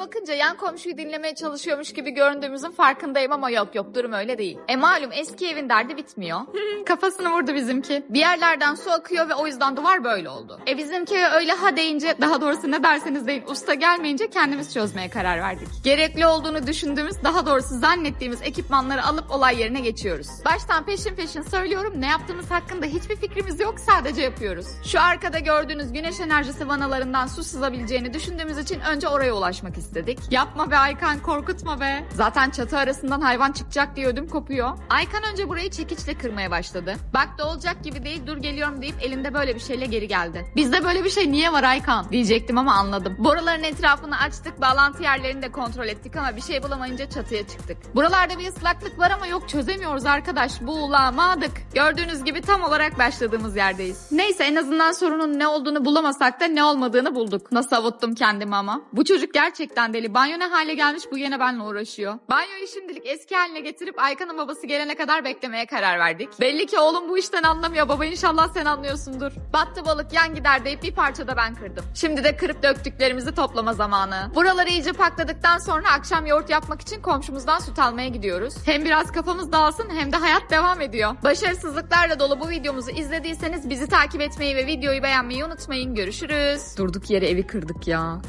bakınca yan komşuyu dinlemeye çalışıyormuş gibi göründüğümüzün farkındayım ama yok yok durum öyle değil. E malum eski evin derdi bitmiyor. Kafasını vurdu bizimki. Bir yerlerden su akıyor ve o yüzden duvar böyle oldu. E bizimki öyle ha deyince daha doğrusu ne derseniz deyin usta gelmeyince kendimiz çözmeye karar verdik. Gerekli olduğunu düşündüğümüz daha doğrusu zannettiğimiz ekipmanları alıp olay yerine geçiyoruz. Baştan peşin peşin söylüyorum ne yaptığımız hakkında hiçbir fikrimiz yok sadece yapıyoruz. Şu arkada gördüğünüz güneş enerjisi vanalarından su sızabileceğini düşündüğümüz için önce oraya ulaşmak istedik. Yapma be Aykan korkutma be. Zaten çatı arasından hayvan çıkacak diye ödüm kopuyor. Aykan önce burayı çekiçle kırmaya başladı. Bak da olacak gibi değil dur geliyorum deyip elinde böyle bir şeyle geri geldi. Bizde böyle bir şey niye var Aykan diyecektim ama anladım. Boruların etrafını açtık bağlantı yerlerini de kontrol ettik ama bir şey bulamayınca çatıya çıktık. Buralarda bir ıslaklık var ama yok çözemiyoruz arkadaş bulamadık. Gördüğünüz gibi tam olarak başladığımız yerdeyiz. Neyse en azından sorunun ne olduğunu bulamasak da ne olmadığını bulduk. Nasıl avuttum kendimi ama. Bu çocuk gerçekten deli. Banyo ne hale gelmiş bu yine benimle uğraşıyor. Banyoyu şimdilik eski haline getirip Aykan'ın babası gelene kadar beklemeye karar verdik. Belli ki oğlum bu işten anlamıyor. Baba inşallah sen anlıyorsundur. Battı balık yan gider deyip bir parça da ben kırdım. Şimdi de kırıp döktüklerimizi toplama zamanı. Buraları iyice pakladıktan sonra akşam yoğurt yapmak için komşumuzdan süt almaya gidiyoruz. Hem biraz kafamız dağılsın hem de hayat devam ediyor. Başarısızlıklarla dolu bu videomuzu izlediyseniz bizi takip etmeyi ve videoyu beğenmeyi unutmayın. Görüşürüz. Durduk yere evi kırdık ya.